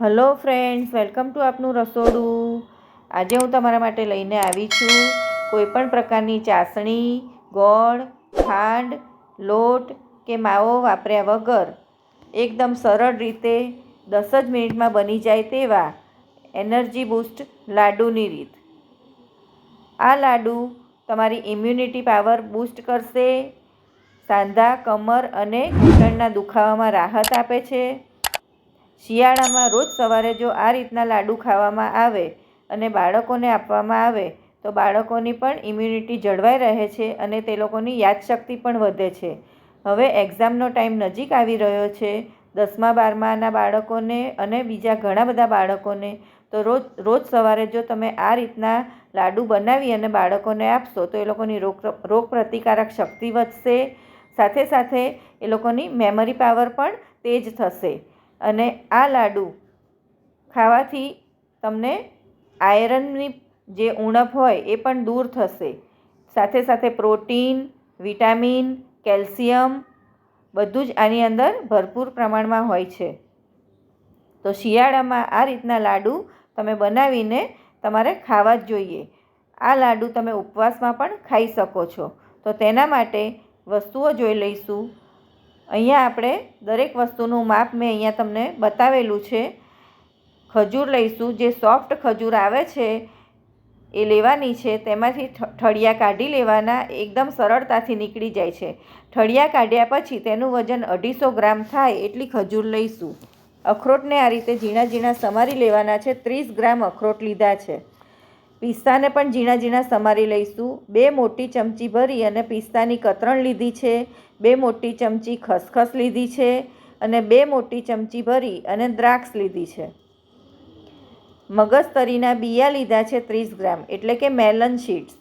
Hello friends welcome to આપનું રસોડું. આજે હું તમારા માટે લઈને આવી છું કોઈપણ પ્રકારની ચાસણી, ગોળ, ખાંડ, લોટ કે માવો વાપર્યા વગર. એકદમ સરળ રીતે દસ જ મિનિટમાં બની જાય તેવા એનર્જી બૂસ્ટ લાડુની રીત. આ લાડુ તમારી ઇમ્યુનિટી પાવર બૂસ્ટ કરશે, સાંધા, કમર અને ઘૂંટણના દુખાવામાં રાહત આપે છે. શિયાળામાં રોજ સવારે જો આ રીતના લાડુ ખાવામાં આવે અને બાળકોને આપવામાં આવે, તો બાળકોની પણ ઇમ્યુનિટી જળવાઈ રહે છે અને તે લોકોની યાદશક્તિ પણ વધે છે. હવે એક્ઝામનો ટાઈમ નજીક આવી રહ્યો છે, દસમા, બારમાના બાળકોને અને બીજા ઘણા બધા બાળકોને, તો રોજ રોજ સવારે જો તમે આ રીતના લાડુ બનાવી અને બાળકોને આપશો, તો એ લોકોની રોગ રોગ પ્રતિકારક શક્તિ વધશે. સાથે સાથે એ લોકોની મેમરી પાવર પણ તેજ થશે. અને આ લાડુ ખાવાથી તમને આયરનની જે ઉણપ હોય એ પણ દૂર થશે. સાથે સાથે પ્રોટીન, વિટામિન, કેલ્શિયમ બધું જ આની અંદર ભરપૂર પ્રમાણમાં હોય છે. તો શિયાળામાં આ રીતના લાડુ તમે બનાવીને તમારે ખાવા જ જોઈએ. આ લાડુ તમે ઉપવાસમાં પણ ખાઈ શકો છો. તો તેના માટે વસ્તુઓ જોઈ લઈશું. અહીંયા આપણે દરેક વસ્તુનું માપ મેં અહીંયા તમને બતાવેલું છે. ખજૂર લઈશું, જે સોફ્ટ ખજૂર આવે છે, એ લેવાની છે. તેમાંથી ઠળિયા કાઢી લેવાના, એકદમ સરળતાથી નીકળી જાય છે. ઠળિયા કાઢ્યા પછી તેનું વજન અઢીસો ગ્રામ થાય એટલી ખજૂર લઈશું. અખરોટને આ રીતે ઝીણા ઝીણા સમારી લેવાના છે. ત્રીસ ગ્રામ અખરોટ લીધા છે. પિસ્તાને પણ ઝીણા ઝીણા સમારી લઈશું. બે મોટી ચમચી ભરી અને પિસ્તાની કતરણ લીધી છે. બે મોટી ચમચી ખસખસ લીધી છે અને બે મોટી ચમચી ભરી અને દ્રાક્ષ લીધી છે. મગજતરીના બિયા લીધા છે ત્રીસ ગ્રામ, એટલે કે મેલન શીટ્સ.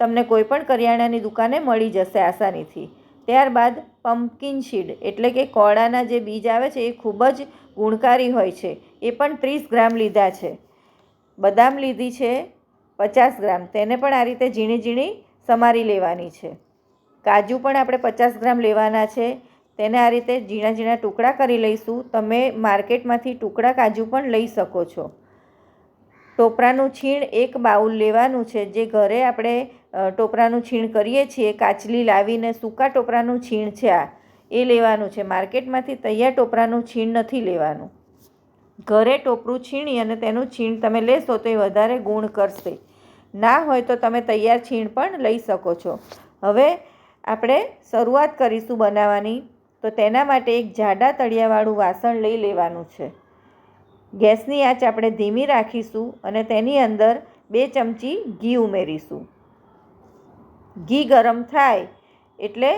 તમને કોઈપણ કરિયાણાની દુકાને મળી જશે આસાનીથી. ત્યારબાદ પમ્પકિન શીડ, એટલે કે કોળાના જે બીજ આવે છે એ ખૂબ જ ગુણકારી હોય છે. એ પણ ત્રીસ ગ્રામ લીધા છે. બદામ લીધી છે. પચાસ ગ્રામ. તેને પણ આ રીતે ઝીણી ઝીણી સમારી લેવાની છે. કાજુ પણ આપણે પચાસ ગ્રામ લેવાના છે. તેને આ રીતે ઝીણા ઝીણા ટુકડા કરી લઈશું. તમે માર્કેટમાંથી ટુકડા કાજુ પણ લઈ શકો છો. ટોપરાનું છીણ એક બાઉલ લેવાનું છે. જે ઘરે આપણે ટોપરાનું છીણ કરીએ છીએ, કાચલી લાવીને સૂકા ટોપરાનું છીણ છે આ. એ લેવાનું છે. માર્કેટમાંથી તૈયાર ટોપરાનું છીણ નથી લેવાનું. ઘરે ટોપરું છીણી અને તેનું છીણ તમે લેશો તો એ વધારે ગુણ કરશે. ના હોય તો તમે તૈયાર છીણ પણ લઈ શકો છો. હવે આપણે શરૂઆત કરીશું બનાવવાની. તો તેના માટે એક જાડા તળિયાવાળું વાસણ લઈ લેવાનું છે. ગેસની આંચ આપણે ધીમી રાખીશું અને તેની અંદર બે ચમચી ઘી ઉમેરીશું. ઘી ગરમ થાય એટલે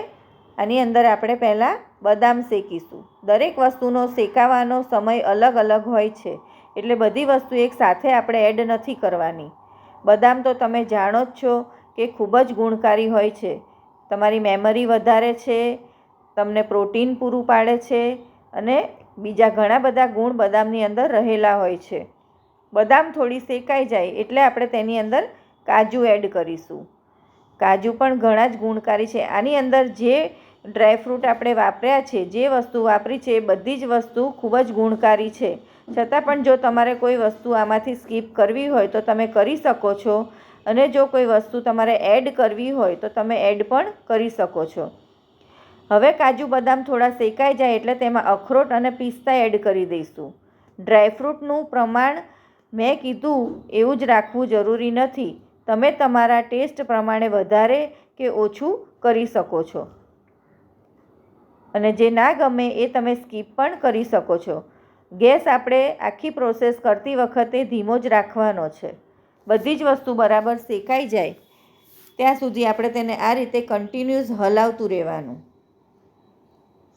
આની અંદર આપણે પહેલાં બદામ શેકીશું. દરેક વસ્તુનો શેકાવાનો સમય અલગ અલગ હોય છે, એટલે બધી વસ્તુ એક સાથે આપણે એડ નથી કરવાની. બદામ તો તમે જાણો જ છો કે ખૂબ જ ગુણકારી હોય છે. તમારી મેમરી વધારે છે, તમને પ્રોટીન પૂરું પાડે છે, અને બીજા ઘણા બધા ગુણ બદામની અંદર રહેલા હોય છે. બદામ થોડી શેકાઈ જાય એટલે આપણે તેની અંદર કાજુ એડ કરીશું. કાજુ પણ ઘણા જ ગુણકારી છે. આની અંદર જે ડ્રાયફ્રૂટ આપણે વાપર્યા છે, જે વસ્તુ વાપરી છે, એ બધી જ વસ્તુ ખૂબ જ ગુણકારી છે. છતાં પણ જો તમારે કોઈ વસ્તુ આમાંથી સ્કીપ કરવી હોય તો તમે કરી શકો છો. અને જો કોઈ વસ્તુ તમારે એડ કરવી હોય તો તમે એડ પણ કરી શકો છો. હવે કાજુ બદામ થોડા શેકાઈ જાય એટલે તેમાં અખરોટ અને પિસ્તા એડ કરી દઈશું. ડ્રાયફ્રૂટનું પ્રમાણ મેં કીધું એવું જ રાખવું જરૂરી નથી. તમે તમારા ટેસ્ટ પ્રમાણે વધારે કે ઓછું કરી શકો છો. અને જે ના ગમે એ તમે સ્કીપ પણ કરી શકો છો. ગેસ આપણે આખી પ્રોસેસ કરતી વખતે ધીમો જ રાખવાનો છે. બધી જ વસ્તુ બરાબર શેકાઈ જાય, ત્યાં સુધી આપણે તેને આ રીતે કન્ટિન્યુઅસ હલાવતું રહેવાનું.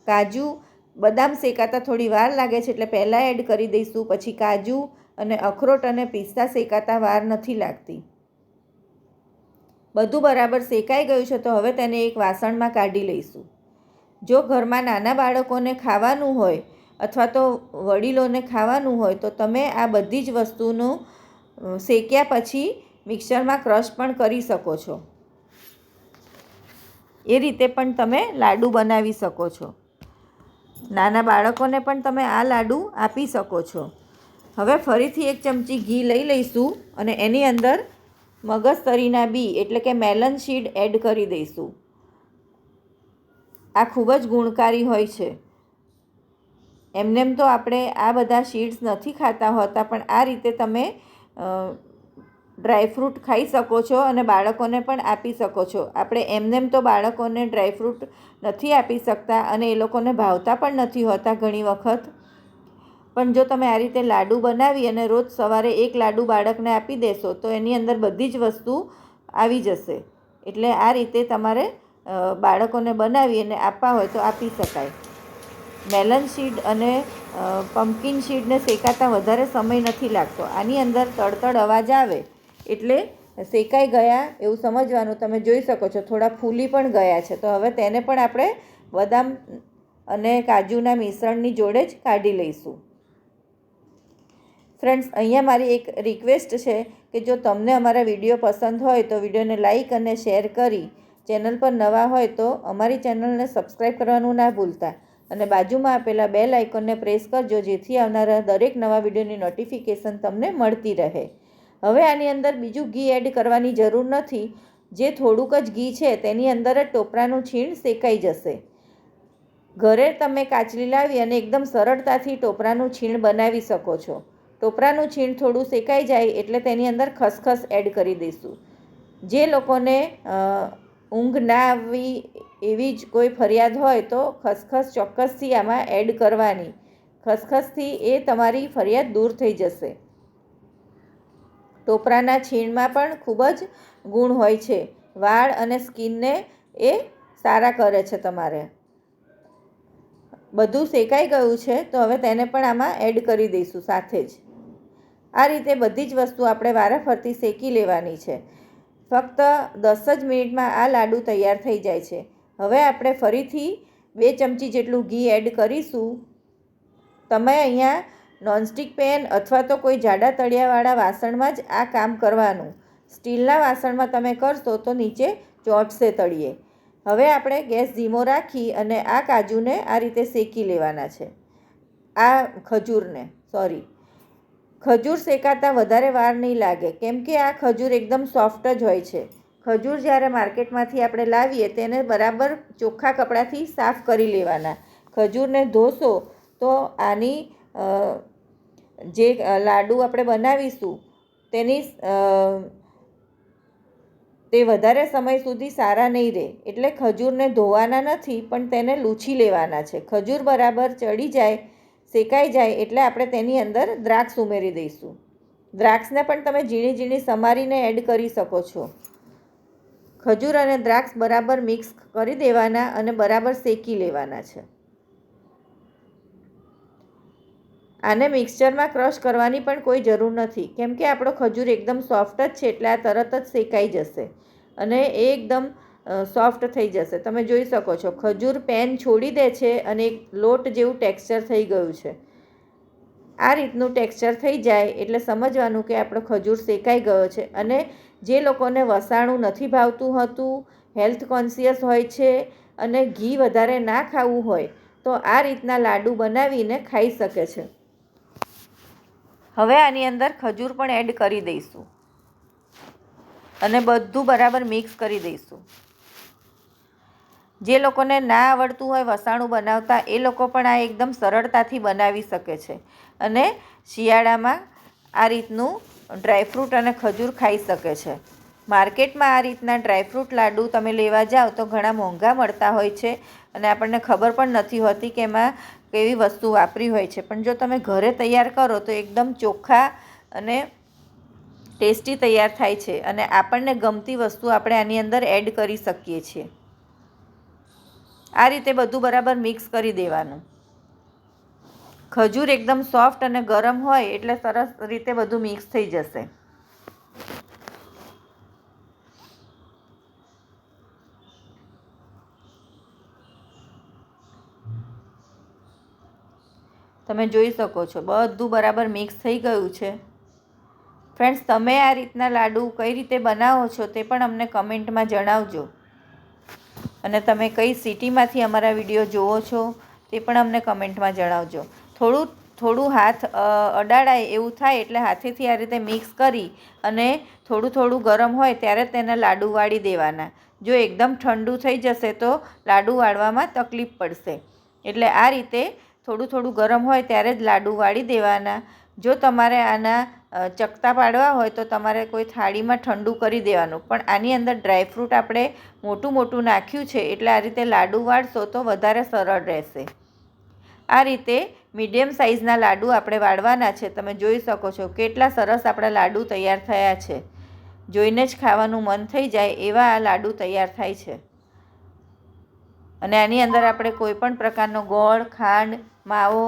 કાજુ બદામ શેકાતા થોડી વાર લાગે છે એટલે પહેલાં એડ કરી દઈશું, પછી કાજુ અને અખરોટ અને પિસ્તા શેકાતા વાર નથી લાગતી. બધું બરાબર શેકાઈ ગયું છે તો હવે તેને એક વાસણમાં કાઢી લઈશું. જો ઘરમાં નાના બાળકોને ખાવાનું હોય અથવા તો વડીલોને ખાવાનું હોય તો તમે આ બધી જ વસ્તુનું શેક્યા પછી મિક્સરમાં ક્રશ પણ કરી શકો છો. એ રીતે પણ તમે લાડુ બનાવી શકો છો. નાના બાળકોને પણ તમે આ લાડુ આપી શકો છો. હવે ફરીથી એક ચમચી ઘી લઈ લઈશું અને એની અંદર મગજતરીના બી, એટલે કે મેલન સીડ એડ કરી દઈશું. આ ખૂબ જ ગુણકારી હોય છે. એમનેમ તો આપણે આ બધા સીડ્સ નથી ખાતા હોતા, પણ આ રીતે તમે ડ્રાયફ્રૂટ ખાઈ શકો છો અને બાળકોને પણ આપી શકો છો. આપણે એમનેમ તો બાળકોને ડ્રાયફ્રૂટ નથી આપી શકતા અને એ લોકોને ભાવતા પણ નથી હોતા ઘણી વખત. પણ જો તમે આ રીતે લાડુ બનાવી અને રોજ સવારે એક લાડુ બાળકને આપી દેશો, તો એની અંદર બધી જ વસ્તુ આવી જશે. એટલે આ રીતે તમારે બાળકોને બનાવી અને આપવા હોય તો આપી શકાય. મેલન શીડ અને પમ્પકિન શીડને શેકાતા વધારે સમય નથી લાગતો. આની અંદર તડતડ અવાજ આવે એટલે શેકાઈ ગયા એવું સમજવાનું તમે જોઈ શકો છો. થોડા ફૂલી પણ ગયા છે. તો હવે તેને પણ આપણે બદામ અને કાજુના મિશ્રણની જોડે જ કાઢી લઈશું. ફ્રેન્ડ્સ અહીંયા મારી એક રિક્વેસ્ટ છે કે જો તમને અમારા વીડિયો પસંદ હોય તો વિડીયોને લાઇક અને શેર કરી. ચેનલ પર નવા હોય તો અમારી ચેનલને સબસ્ક્રાઈબ કરવાનું ના ભૂલતા. અને બાજુમાં આપેલા બેલ આઇકોનને પ્રેસ કરજો, જેથી આવનારા દરેક નવા વિડીયોની નોટિફિકેશન તમને મળતી રહે. હવે આની અંદર બીજું ઘી એડ કરવાની જરૂર નથી. જે થોડુંક જ ઘી છે, તેની અંદર જ ટોપરાનું છીણ શેકાઈ જશે. ઘરે તમે કાચલી લાવી અને એકદમ સરળતાથી ટોપરાનું છીણ બનાવી શકો છો. ટોપરાનું છીણ થોડું શેકાઈ જાય એટલે તેની અંદર ખસખસ એડ કરી દઈશું. જે લોકોને ઊંઘ ના આવી એવી જ કોઈ ફરિયાદ હોય તો ખસખસ ચોક્કસથી આમાં એડ કરવાની. ખસખસથી એ તમારી ફરિયાદ દૂર થઈ જશે. ટોપરાના છીણમાં પણ ખૂબ જ ગુણ હોય છે. વાળ અને સ્કિનને એ સારા કરે છે તમારે. બધું શેકાઈ ગયું છે તો હવે તેને પણ આમાં એડ કરી દઈશું સાથે જ. આ રીતે બધી જ વસ્તુ આપણે વારાફરતી શેકી લેવાની છે. ફક્ત દસ જ મિનિટમાં આ લાડુ તૈયાર થઈ જાય છે. હવે આપણે ફરીથી બે ચમચી જેટલું ઘી એડ કરીશું. તમે અહીંયા નોનસ્ટિક પેન અથવા તો કોઈ જાડા તળિયાવાળા વાસણમાં જ આ કામ કરવાનું. સ્ટીલના વાસણમાં તમે કરશો તો નીચે ચોંટશે તળીએ હવે આપણે ગેસ ધીમો રાખી અને આ કાજુને આ રીતે શેકી લેવાના છે. આ ખજૂરને, સોરી. ખજૂર શેકાતા વધારે વાર નહીં લાગે, કેમ કે આ ખજૂર એકદમ સોફ્ટ જ હોય છે. ખજૂર જ્યારે માર્કેટમાંથી આપણે લાવીએ, તેને બરાબર ચોખ્ખા કપડાથી સાફ કરી લેવાના. ખજૂરને ધોશો તો આની જે લાડુ આપણે બનાવીશું, તેની તે વધારે સમય સુધી સારા નહીં રહે. એટલે ખજૂરને ધોવાના નથી, પણ તેને લૂછી લેવાના છે. ખજૂર બરાબર ચડી જાય શેકાઈ જાય એટલે આપણે તેની અંદર દ્રાક્ષ ઉમેરી દઈશું. દ્રાક્ષને પણ તમે ઝીણી ઝીણી સમારીને એડ કરી શકો છો. ખજૂર અને દ્રાક્ષ બરાબર મિક્સ કરી દેવાના અને બરાબર શેકી લેવાના છે. આને મિક્સચરમાં ક્રશ કરવાની પણ કોઈ જરૂર નથી. કેમ કે આપણો ખજૂર એકદમ સોફ્ટ જ છે એટલે આ તરત જ શેકાઈ જશે. અને એ એકદમ સોફ્ટ થઈ જશે. તમે જોઈ શકો છો, ખજૂર પેન છોડી દે છે અને એક લોટ જેવું ટેક્સચર થઈ ગયું છે. આ રીતનું ટેક્સચર થઈ જાય એટલે સમજવાનું કે આપણો ખજૂર શેકાઈ ગયો છે અને જે લોકોને વસાણું નથી ભાવતું હતું હેલ્થ કોન્સિયસ હોય છે અને ઘી વધારે ના ખાવું હોય, તો આ રીતના લાડુ બનાવીને ખાઈ શકે છે. હવે આની અંદર ખજૂર પણ એડ કરી દઈશું. અને બધું બરાબર મિક્સ કરી દઈશું. જે લોકોને ના આવડતું હોય વસાણું બનાવતા, એ લોકો પણ આ એકદમ સરળતાથી બનાવી શકે છે. અને શિયાળામાં આ રીતનું ડ્રાયફ્રૂટ અને ખજૂર ખાઈ શકે છે. માર્કેટમાં આ રીતના ડ્રાયફ્રૂટ લાડુ તમે લેવા જાઓ તો ઘણા મોંઘા મળતા હોય છે અને આપણને ખબર પણ નથી હોતી કે એમાં કેવી વસ્તુ વાપરી હોય છે. પણ જો તમે ઘરે તૈયાર કરો તો એકદમ ચોખ્ખા અને ટેસ્ટી તૈયાર થાય છે અને આપણને ગમતી વસ્તુ આપણે આની અંદર એડ કરી શકીએ છીએ. આ રીતે બધું બરાબર મિક્સ કરી દેવાનું. ખજૂર એકદમ સોફ્ટ અને ગરમ હોય એટલે સરસ રીતે બધું મિક્સ થઈ જશે. તમે જોઈ શકો છો, બધું બરાબર મિક્સ થઈ ગયું છે. ફ્રેન્ડ્સ તમે આ રીતના લાડુ કઈ રીતે બનાવો છો તે પણ અમને કમેન્ટમાં જણાવજો. અને તમે કઈ સિટીમાંથી અમારા વીડિયો જુઓ છો તે પણ અમને કમેન્ટમાં જણાવજો. થોડું થોડું હાથ અડાડાય એવું થાય એટલે હાથેથી આ રીતે મિક્સ કરી અને થોડું થોડું ગરમ હોય ત્યારે તેને લાડુ વાળી દેવાના. જો એકદમ ઠંડુ થઈ જશે તો લાડુ વાળવામાં તકલીફ પડશે. એટલે આ રીતે થોડું થોડું ગરમ હોય ત્યારે જ લાડુ વાળી દેવાના. જો તમારે આના ચકતા પાડવા હોય તો તમારે કોઈ થાળીમાં ઠંડુ કરી દેવાનું. પણ આની અંદર ડ્રાયફ્રૂટ આપણે મોટું મોટું નાખ્યું છે એટલે આ રીતે લાડુ વાળશો તો વધારે સરળ રહેશે. આ રીતે મીડિયમ સાઇઝના લાડુ આપણે વાળવાના છે. તમે જોઈ શકો છો કેટલા સરસ આપણા લાડુ તૈયાર થયા છે. જોઈને જ ખાવાનું મન થઈ જાય એવા આ લાડુ તૈયાર થાય છે. અને આની અંદર આપણે કોઈ પણ પ્રકારનો ગોળ, ખાંડ, માવો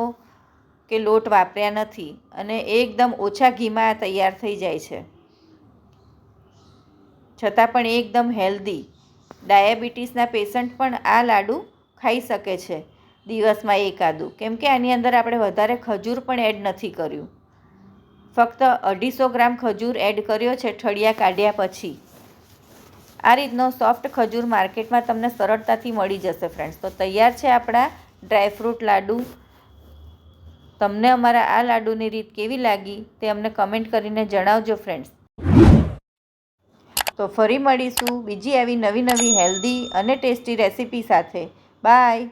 કે લોટ વાપર્યા નથી અને એકદમ ઓછા ઘીમાં તૈયાર થઈ જાય છે. છતાં પણ એકદમ હેલ્ધી ડાયાબિટીસના પેશન્ટ પણ આ લાડુ ખાઈ શકે છે દિવસમાં એકાદું કેમ કે આની અંદર આપણે વધારે ખજૂર પણ એડ નથી કર્યું. ફક્ત અઢીસો ગ્રામ ખજૂર એડ કર્યો છે ઠળિયા કાઢ્યા પછી. આ રીતનો સોફ્ટ ખજૂર માર્કેટમાં તમને સરળતાથી મળી જશે ફ્રેન્ડ્સ તો તૈયાર છે આપણા ડ્રાયફ્રૂટ લાડુ તમને અમારા આ લાડુની રીત કેવી લાગી તે અમને કમેન્ટ કરીને જણાવજો ફ્રેન્ડ્સ તો ફરી મળીશું બીજી આવી નવી નવી હેલ્ધી અને ટેસ્ટી રેસીપી સાથે. બાય